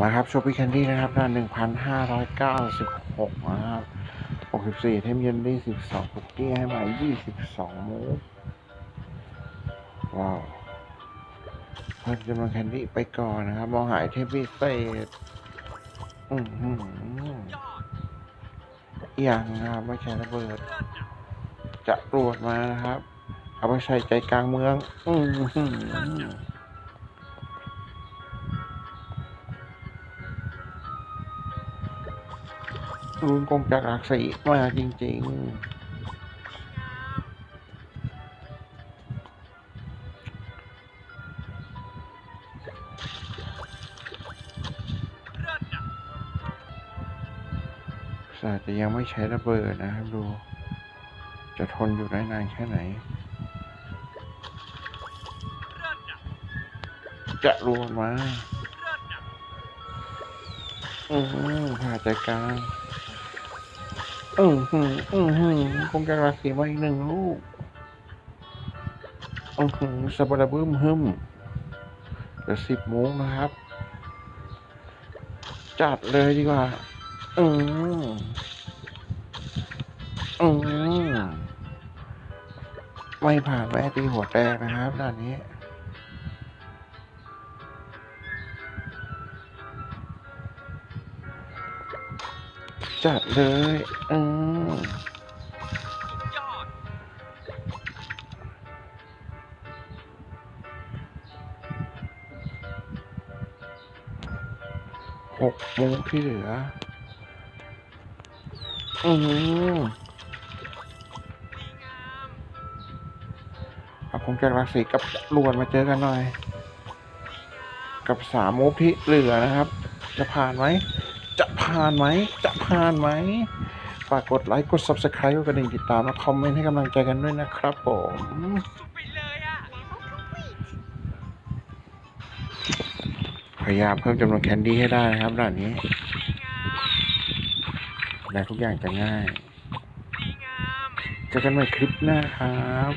มาครับช็อปปี้แคนดี้นะครับด้านหนึ่งพันห้าร้อยเก้าสิบหกนะครับหกสิบสี่เทมเยนดี้สิบสองคุกกี้ให้มายี่สิบสองมูฟว้าวเพิ่มจำนวนแคนดี้ไปก่อนนะครับ มองหาไอเทมพิเศษอือหือยังนะครับไม่ใช่ระเบิด จะตรวจมานะครับ เอาไปใส่ใจกลางเมือง อือ หือรุนกงจากหลักสีมาจริงๆอาจจะยังไม่ใช้ระเบิดนะครับดู จะทนอยู่ได้นานแค่ไหน จะรวมมา อือหือผ่าใจกลา อือหืออือหือคงจะราศีมาอีกหนึ่งลูกอือหือสบระบึ้มหึมเดี๋ยวสิบโมงนะครับ จัดเลยดีกว่า อืออือไม่ผ่านแม่ตีหัวแตกนะครับด้านนี้ จัดเลยอืมหกโมงที่เหลือ อืมเอาคงจะรักสีกับลวนมาเจอกันหน่อย กับสามโมูฟที่เหลือนะครับ จะผ่านไหม จะผ่านไหม จะผ่านไหม ฝากกดไลค์ กด Subscribe กดกระดิ่งติดตาม และคอมเมนต์ให้กำลังใจกันด้วยนะครับผม พยายามเพิ่มจำนวนแคนดี้ให้ได้นะครับด่านนี้และทุกอย่างจะง่าย เจอกันใหม่คลิปหน้าครับ